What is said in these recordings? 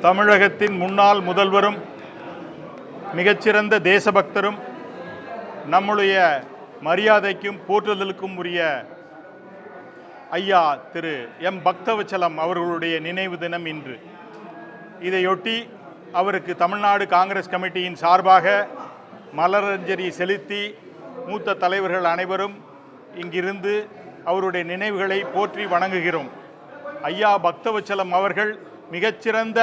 தமிழகத்தின் முன்னாள் முதல்வரும் மிகச்சிறந்த தேசபக்தரும் நம்முடைய மரியாதைக்கும் போற்றுதலுக்கும் உரிய ஐயா திரு எம். பக்தவச்சலம் அவர்களுடைய நினைவு தினம் இன்று. இதையொட்டி அவருக்கு தமிழ்நாடு காங்கிரஸ் கமிட்டியின் சார்பாக மலரஞ்சலி செலுத்தி மூத்த தலைவர்கள் அனைவரும் இங்கிருந்து அவருடைய நினைவுகளை போற்றி வணங்குகிறோம். ஐயா பக்தவச்சலம் அவர்கள் மிகச்சிறந்த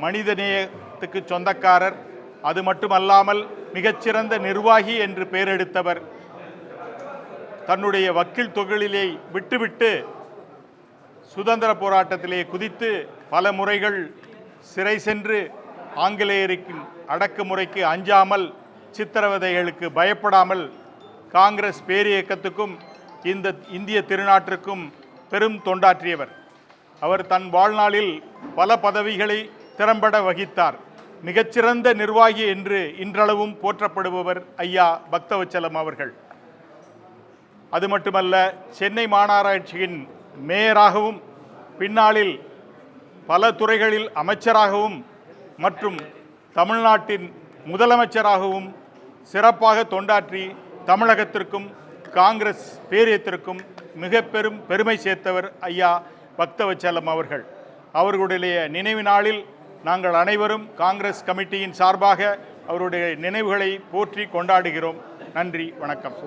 மனிதநேயத்துக்கு சொந்தக்காரர் அது மட்டுமல்லாமல் மிகச்சிறந்த நிர்வாகி என்று பெயரெடுத்தவர். தன்னுடைய வக்கீல் தொழிலை விட்டுவிட்டு சுதந்திர போராட்டத்திலே குதித்து பல முறைகள் சிறை சென்று ஆங்கிலேயருக்கு அடக்குமுறைக்கு அஞ்சாமல் சித்திரவதைகளுக்கு பயப்படாமல் காங்கிரஸ் பேரியக்கத்துக்கும் இந்த இந்திய திருநாட்டிற்கும் பெரும் தொண்டாற்றியவர். அவர் தன் வாழ்நாளில் பல பதவிகளை திறம்பட வகித்தார். மிகச்சிறந்த நிர்வாகி என்று இன்றளவும் போற்றப்படுபவர் ஐயா பக்தவச்சலம் அவர்கள். அது மட்டுமல்ல சென்னை மாநகராட்சியின் மேயராகவும் பின்னாளில் பல துறைகளில் அமைச்சராகவும் மற்றும் தமிழ்நாட்டின் முதலமைச்சராகவும் சிறப்பாக தொண்டாற்றி தமிழகத்திற்கும் காங்கிரஸ் பேரியத்திற்கும் மிக பெரும் பெருமை சேர்த்தவர் ஐயா பக்தவச்சலம் அவர்கள். அவர்களுடைய நினைவு நாளில் நாங்கள் அனைவரும் காங்கிரஸ் கமிட்டியின் சார்பாக அவருடைய நினைவுகளை போற்றி கொண்டாடுகிறோம். நன்றி வணக்கம்.